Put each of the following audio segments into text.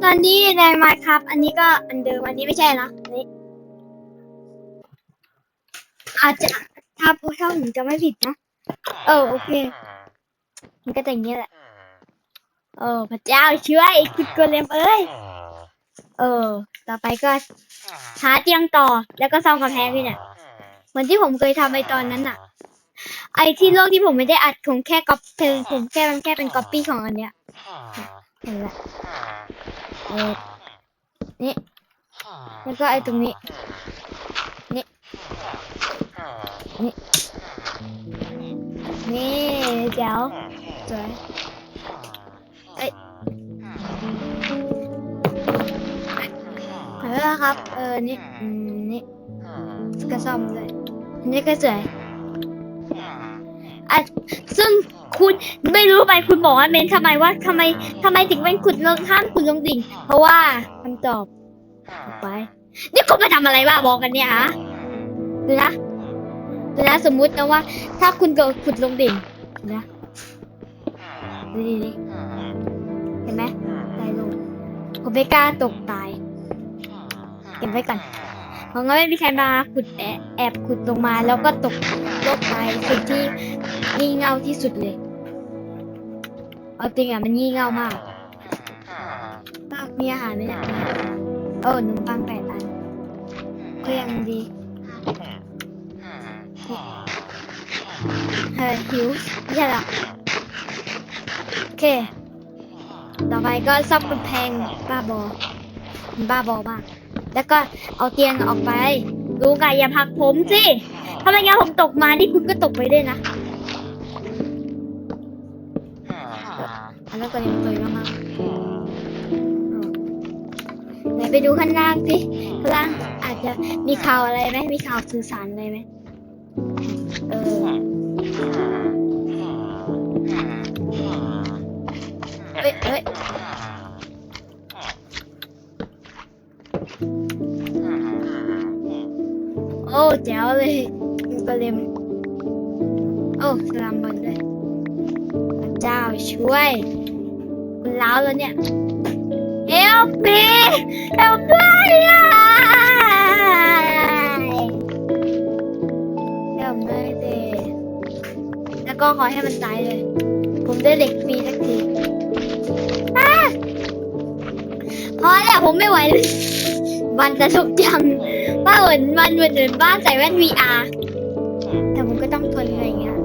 ตอนนี้ในไมค์ครับ อันนี้ก็อันเดิม อันนี้ไม่ใช่นะอันนี้ อาจจะถ้าถ้าผมจะไม่ผิดนะ เออโอเค มันก็จะอย่างนี้แหละ เออพระเจ้าช่วยคุณโกเลมเอ้ย เออ ต่อไปก็หาเตียงต่อ แล้วก็ซ่อมกำแพงพี่เนี่ย เหมือนที่ผมเคยทำไปตอนนั้นน่ะไอที่โลกที่ผมไม่ได้อัดผมแค่ก๊อปเพลผมแค่มันแค่เป็นก๊อปปี้ของอันเนี้ย เห็นละเออนี่แล้วก็ไอตรงนี้ นี่ นี่ นี่เจ๋วสวยเอ้ยขอโทษครับ เออ นี่ นี่ก็ซ่อมเลยอันนี้ก็สวยอะซึ่ง คุณไม่รู้ไปคุณบอกว่าเมนทำไมว่าทำไมทำไมถึงเป็นขุดลงห้ามขุดลงดิ่ง เพราะว่าคำตอบออกไป นี่คุณไปทำอะไรบ้าบอกกันเนี่ยฮะดูนะดูนะสมมุตินะว่า ถ้าคุณโดนขุดลงดิ่งนะดูดีๆเห็นไหมตายลงผมไม่กล้าตกตายเก็บไว้ก่อนเพราะงั้นไม่มีใครมาขุดแอบแอบขุดลงมาแล้วก็ตก ลงไปจุดที่งี่เง่าที่สุดเลยเอาจริงอะมันงี่เง่ามากป้ามีอาหารไหมเนี่ยเออหนึ่งปังแปดอันก็ยังดีเฮ้ยหิวไม่ใช่หรอโอเค ต่อไปก็ซับกำแพงบ้าบอบ้าบอมากแล้วก็เอาเตียงออกไปดูไก่อย่าผลักผมสิ ถ้าไม่งั้นผมตกมานี่คุณก็ตกไปด้วยนะอันนั้นก็ยังตัวมากๆไหนไปดูข้างล่างสิข้างล่างอาจจะมีข่าวอะไรไหมมีข่าวสื่อสารอะไรไหมเออเอ้ยเอ้ยโอ้แจ๋วเลยมี กระเลมโอ้สลามบอลด้วยเจ้าช่วยคุณล้าวแล้วเนี่ย Help me Help me Help me เดแล้วก็ขอให้มันตายเลย ผมได้เหล็กฟรีสักทีอะพอแล้วผมไม่ไหวเลยมันจะทุกจังบ้าเหมือนมันเหมือนเหมือนบ้านใส่แว่น VR ก็ต้องทนอะไรอย่างเงี้ย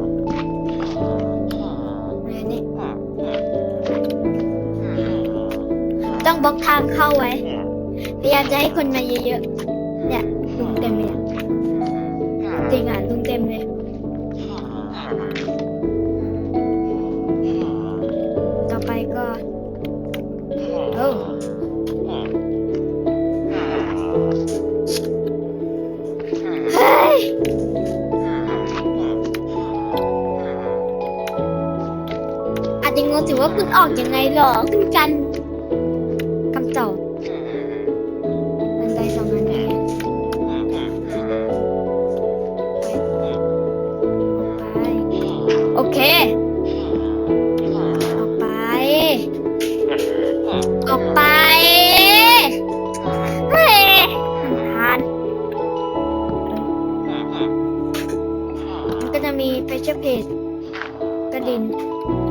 นี่ต้องบล็อกทางเข้าไว้ พยายามจะให้คนมาเยอะๆ เนี่ยลุงเต็มเลยจริงอะลุงเต็มเลย อาจจะงงสิว่าคุณออกยังไงหรอคุณกันคำตอบบันไดสองอันนี้ไปโอเค ออกไป ออกไปเฮ้ยผ่านมันก็จะมีเฟชเพจกระดินเอา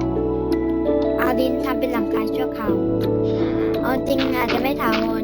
ดินทำเป็นหลังคาชั่วคราวเอาจริงอาจจะไม่ถาวร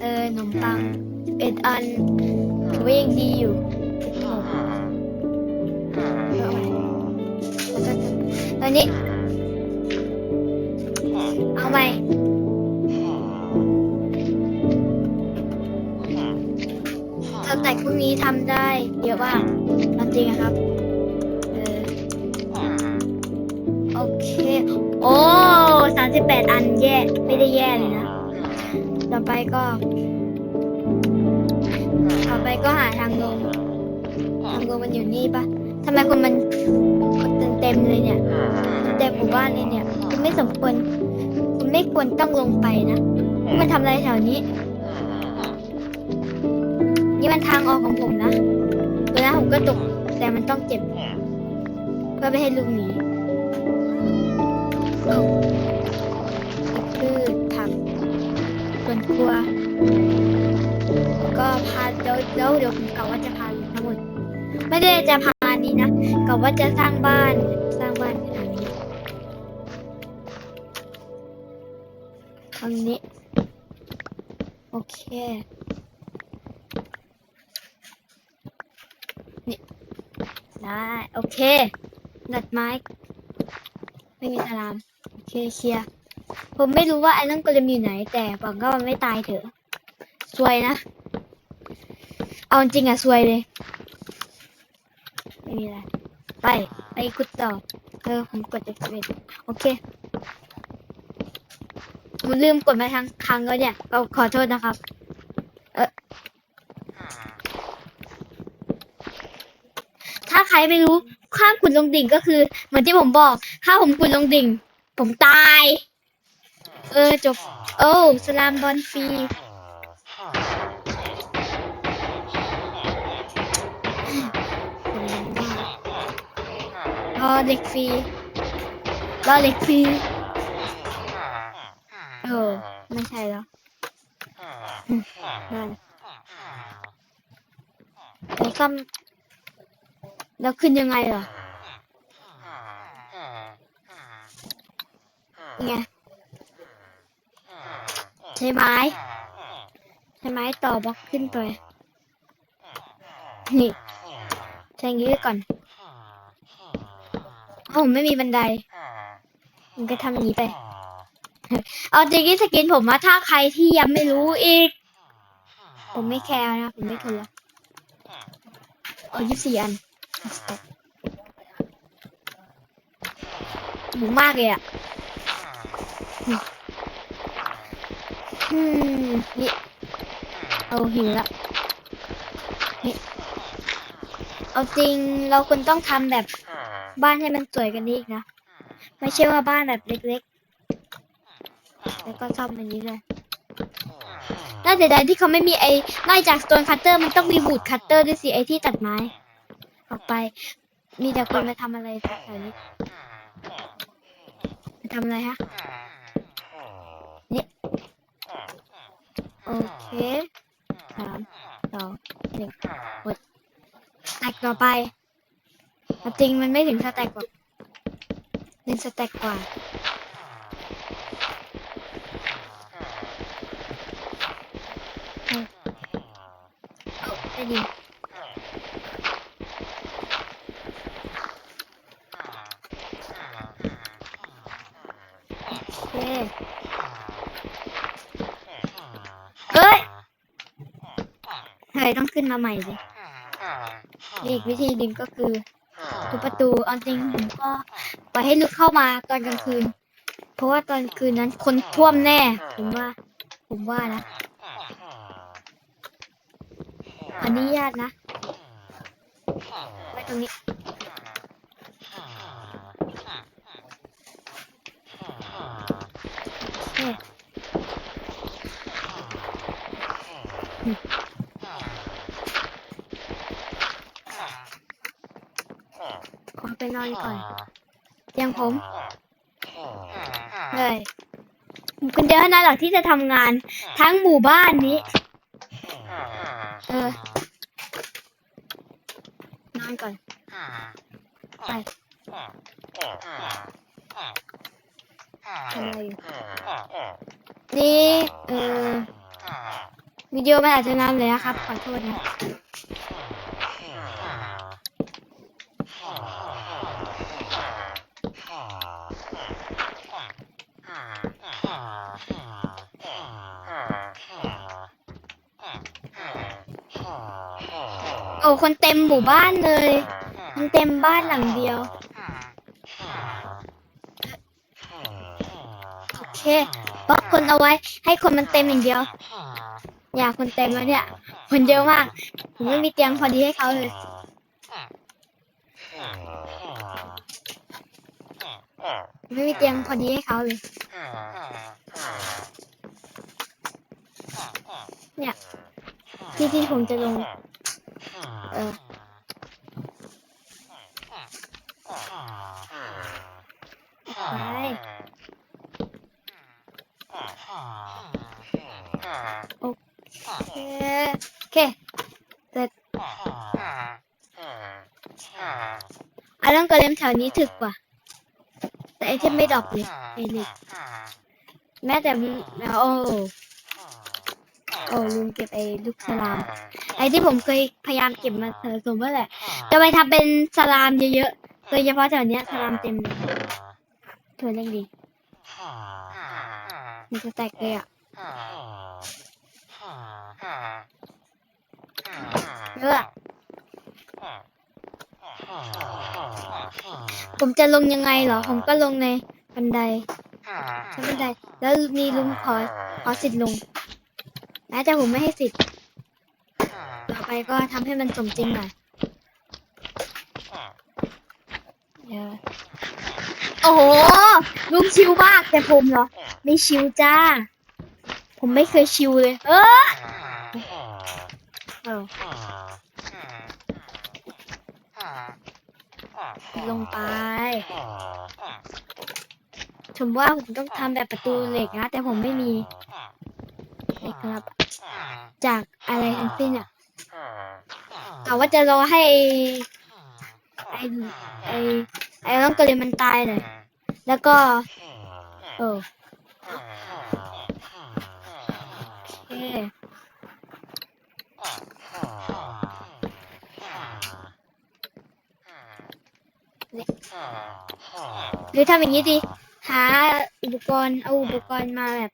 เออขนมปังเอ็ดอันถือว่ายังดีอยู่เอาไว้แล้วก็ตอนนี้ เอาใหม่สแต็กพวกนี้ทำได้เยอะมากตาจริงครับเออโอเค โอ้สามสิบแปดอันแย่ ไม่ได้แย่เลยนะ ต่อไปก็ ต่อไปก็หาทางลง ทางลงมันอยู่นี่ปะทำไมคนมันเต็มเต็มเลยเนี่ย เต็มหมู่บ้านเลยเนี่ย คุณไม่สมควร คุณไม่ควรต้องลงไปนะคุณมาทำอะไรแถวนี้ นี่มันทางออกของผมนะเวลาผมก็ตก แต่มันต้องเจ็บเพื่อไม่ให้ลูกหนี ครัว ก็พาเดี๋ยวเดี๋ยวเดี๋ยวผมกะว่าจะพาทั้งหมดไม่ได้จะพาอันนี้นะกะว่าจะสร้างบ้านสร้างบ้านทางนี้ทางนี้โอเคนี่ได้โอเคดัดไม้ ไม่มีสลาม โอเคเคลียร์ ผมไม่รู้ว่าไอ้นั่นกเลมอยู่ไหน แต่หวังว่ามันไม่ตายเถอะซวยนะ เอาจริงอะซวยเลย ไม่มีอะไร ไป ไปขุดต่อ เออ ผมกด F11 โอเค ผมลืมกดมาทางครั้งแล้วเนี่ยเอาขอโทษนะครับ เออถ้าใครไม่รู้ข้ามขุดลงดิ่งก็คือ เหมือนที่ผมบอก ถ้าผมขุดลงดิ่ง ผมตาย เออจบ โอ้สลามบอลฟรีรอเล็กฟรีรอเล็กฟรีเออไม่ใช่แล้วได้แล้วก็แล้วขึ้นยังไงเหรอไง ใช้ไม้ใช้ไม้ต่อบล็อกขึ้นไป นี่ใช่งี้ก่อนเพราะผมไม่มีบันไดมันก็ทำอย่างนี้ไป เอาจริงๆสกินผมว่าถ้าใครที่ยังไม่รู้อีก ผมไม่แคร์นะ ผมไม่ทนละเอายี่สี่อันหูมากเลยอะ อืมนี่เอาหิวละนี่เอาจริงเราควรต้องทำแบบบ้านให้มันสวยกันอีกนะ ไม่ใช่ว่าบ้านแบบเล็กๆ แล้วก็ซ่อมอันนี้เลยน่าเสียดายที่เขาไม่มีไอ้นอกจาก stone cutter มันต้องมี wood cutter ด้วยสิไอ้ที่ตัดไม้ ออกไป มีแต่คนมาทำอะไรแถวนี้มาทำอะไรฮะ โอเคสามสองหนึ่งหมดแตกต่อไปจริงมันไม่ถึงสแต็กหรอกหนึ่งสแต็กกว่าเอาได้ดีโอเคเอ้ยเฮ้ย ต้องขึ้นมาใหม่สิอีกวิธีหนึ่งก็คือทุบประตูเอาจริงผมก็ปล่อยให้ลุกเข้ามาตอนกลางคืน เพราะว่าตอนคืนนั้นคนท่วมแน่ ผมว่า ผมว่านะอนุญาตนะไว้ตรงนี้โอเคอืมขอไป นอนก่อนเตียงผมเลยผมคนเดียวเท่านั้นหรอกที่จะทำงาน ทั้งหมู่บ้านนี้ เออ นอนก่อน ไปทำอะไรอยู่นี่ เออวิดีโอมันอาจจะนานเลยนะครับ ขอโทษนะ โอ้คนเต็มหมู่บ้านเลย มันเต็มบ้านหลังเดียว โอเคบล็อกคนเอาไว้ ให้คนมันเต็มอย่างเดียว อยากคนเต็มแล้วเนี่ย คนเยอะมาก ผมไม่มีเตียงพอดีให้เขาเลย ไม่มีเตียงพอดีให้เขาเลย เนี่ย ที่ที่ผมจะลง โอเคโอเคเสร็จอันนั้นก็เล่มแถวนี้ถึกกว่า แต่ไอเทมไม่ดรอปเลยไอเล็กแม้แต่โอ้ โอ้ลืมเก็บไอ้ลูกสลาม ไอ้ที่ผมเคยพยายามเก็บมาสะสมเมื่อแหละ จะไปทำเป็นสลามเยอะๆ โดยเฉพาะแถวเนี้ยสลามเต็มเลยถั่วเล็กดี มันจะแตกเลยอะเยอะอะผมจะลงยังไงเหรอ ผมก็ลงในบันไดใช้บันได แล้วมีลุงขอขอสิทธิ์ลง แม้แต่ผมไม่ให้สิทธิ์ต่อไปก็ทำให้มันสมจริงหน่อยเดี๋ยวโอ้โหลุงชิวมากแต่ผมเหรอ ไม่ชิวจ้า ผมไม่เคยชิวเลย เออเออลงไป ผมว่าผมต้องทำแบบประตูเหล็กนะ แต่ผมไม่มี เหล็กครับ จากอะไรทั้งสิ้นอะกะว่าจะรอให้ไอ้ไอ้ไอ้น้องกระเรียนมันตายเลยแล้วก็ เออโอเคหรือทำอย่างนี้ดีหาอุปกรณ์เอาอุปกรณ์มาแบบ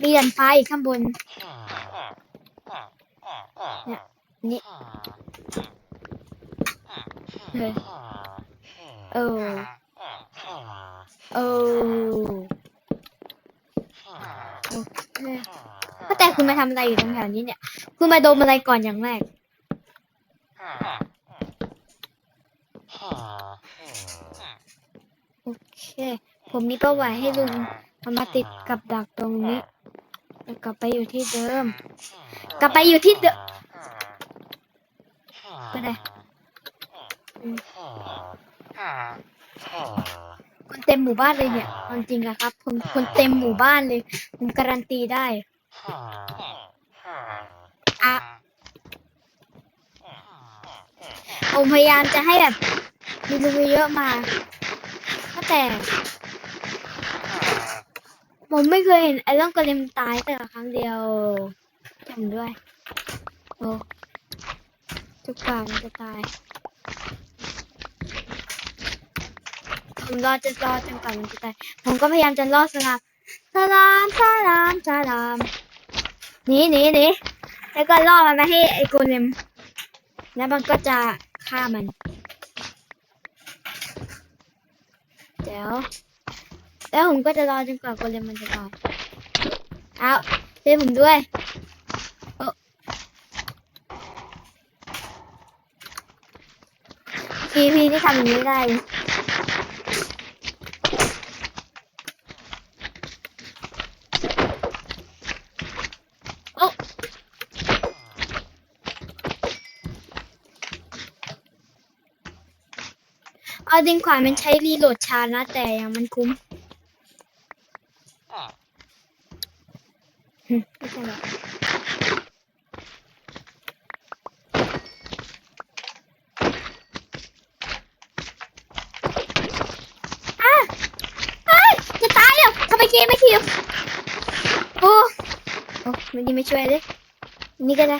มีดันไฟข้างบนนี่เลยเออเออโอเคแต่คุณมาทำอะไรอยู่ตรงแถวนี้เนี่ย คุณมาดมอะไรก่อนอย่างแรก โอเค ผมมีเป้าหมายให้ลุงเอามาติดกับดักตรงนี้แล้วกลับไปอยู่ที่เดิม กลับไปอยู่ที่เดิมก็ได้คนเต็มหมู่บ้านเลยเนี่ยเอาจริงๆนะครับคนคนเต็มหมู่บ้านเลยผมการันตีได้อะผมพยายามจะให้แบบมีลุงเยอะมาแต่ ผมไม่เคยเห็นไอ้เรื่องกระเลมตายแต่ละครั้งเดียวจำด้วย โอ้ทุกกว่ามันจะตาย ผมรอจะรอจนกว่ามันจะตาย ผมก็พยายามจะล่อสลามสลามสลามสลามหนีหนีหนีแล้วก็ล่อมันมาให้ไอ้โกเลมแล้วมันก็จะฆ่ามันเดี๋ยว แล้วผมก็จะรอจนกว่าโกเลมมันจะตายเอาช่วยผมด้วยพีพีที่ทำอย่างนี้ได้โอ้เอาดิงขวานมันใช้รีโหลดชานะแต่ยังมันคุ้มหึไม่ใช่หรอกอะเอ้ยจะตายแล้วทำไมเกมไม่ที อยู่โอ้ โอ้มันนี่ไม่ช่วยเลย นี่ก็ได้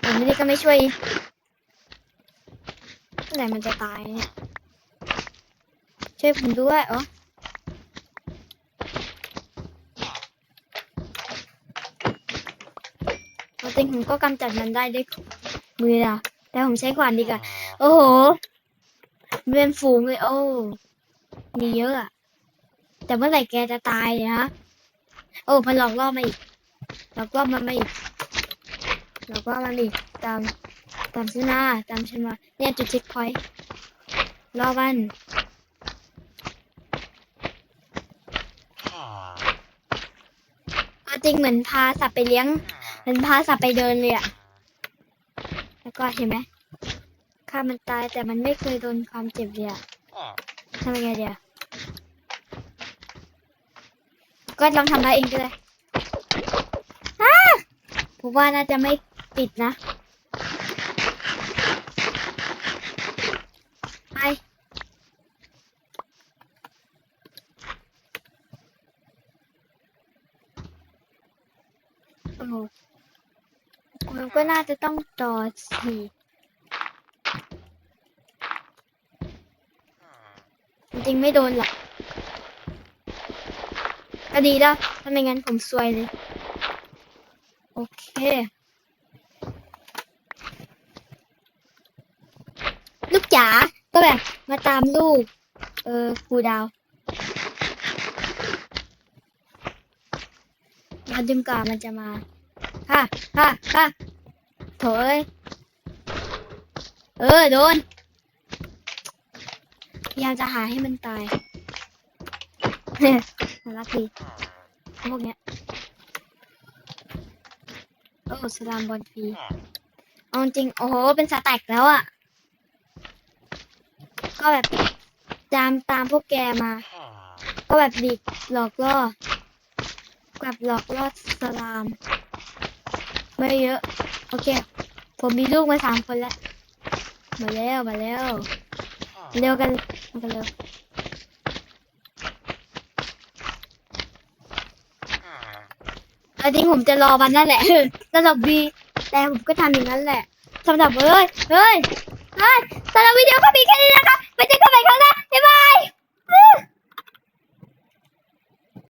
โอ้มันนี่ก็ไม่ช่วยอีกเมื่อไหร่มันจะตายเนี่ยช่วยผมด้วยอ๋อเอาจริงผมก็กำจัดมันได้ด้วยมืออะแต่ผมใช้ขวานดีกว่า โอ้โหมันเป็นฝูงเลย โอ้ มีเยอะอะ แต่เมื่อไหร่แกจะตายเนี่ยฮะ โอ้มันหลอกล่อมาอีกหลอกล่อมันมาอีกหลอกล่อมันอีกตามตามฉันมาตามฉันมาเนี่ยจุดเช็คพอยต์ล่อมันจริงเหมือนพาสัตว์ไปเลี้ยงเหมือนพาสัตว์ไปเดินเลยอะแล้วก็เห็นไหมข้ามันตายแต่มันไม่เคยโดนความเจ็บเลยอะทำยังไงเดียว ก็ลองทำได้เองก็ได้อ้าผมว่าน่าจะไม่ติดนะไปโอ้โหมันก็น่าจะต้องต่อสีจริงไม่โดนหรอก ก็ดีแล้วถ้าไม่งั้นผมซวยเลย โอเคลูกจ๋าก็แบบมาตามลูก เออครูดาวแล้วดึงกว่ามันจะมาฮ่าฮ่าฮ่าโถอ้ยเออ โดนพยายามจะหาให้มันตาย น่ารักดีพวกเนี้ยโอ้สลามบอลฟรีเอาจริง โอ้โห เป็นสแต็กแล้วอะ่ะ ก็แบบตามตามพวกแกมา ก็แบบดิกหลอกล่อแบบหลอกล่อสลาม ไม่เยอะ โอเค ผมมีลูกมาสามคนแล้ว มาแล้ว มาแล้ว เร็วกันมากันเร็ว เอา จริงผมจะรอวันนั่นแหละสำหรับบีแต่ผมก็ทำอย่างนั้นแหละสำหรับเฮ้ยเฮ้ยเฮ้ยสำหรับวิดีโอก็มีแค่นี้นะคะไปเจอกันใหม่ครั้งหน้า